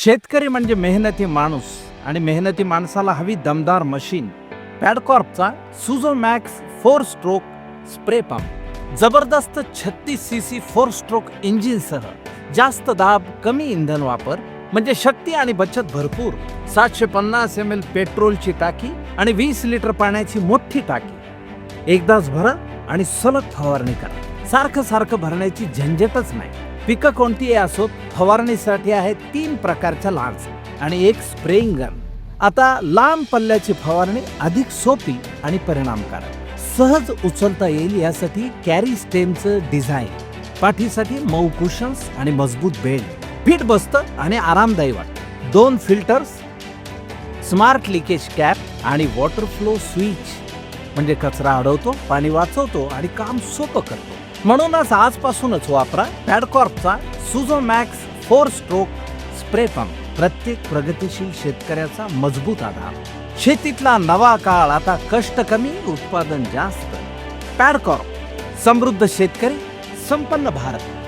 शेतकरी म्हणजे मेहनती माणूस आणि मेहनती माणसाला हवी दमदार machine. पॅडकॉर्पचा Suzo max four stroke spray pump. जबरदस्त छत्तीस सी सी फोर स्ट्रोक इंजिनसह जास्त दाब कमी इंधन वापर म्हणजे शक्ती आणि बचत भरपूर. सातशे पन्नास एम एल पेट्रोलची टाकी आणि वीस लिटर पाण्याची मोठी टाकी. एकदाच भरा आणि सलग फवारणी करा. सारखं सारखं भरण्याची झंझटच नाही. पिकं कोणतीही असोत? फवारणीसाठी आहे तीन प्रकारच्या लांच आणि एक स्प्रेइंग गन. आता लांब पल्ल्याची फवारणी अधिक सोपी आणि परिणामकारक. सहज उचलता येईल यासाठी कॅरी स्टेमचं डिझाईन. पाठीसाठी मऊ कुशन्स आणि मजबूत बेल्ट फिट बसतं आणि आरामदायी वाटतं. दोन फिल्टर्स स्मार्ट लिकेज कॅप आणि वॉटर फ्लो स्विच. म्हणजे कचरा अडवतो पाणी वाचवतो आणि काम सोपं करतो. म्हणूनच आजपासूनच वापरा पॅडकॉर्पचा Suzo max four stroke spray pump प्रत्येक प्रगतीशील शेतकऱ्याचा मजबूत आधार. शेतीतला नवा काळ आता कष्ट कमी उत्पादन जास्त. पॅडकॉर्प समृद्ध शेतकरी संपन्न भारत.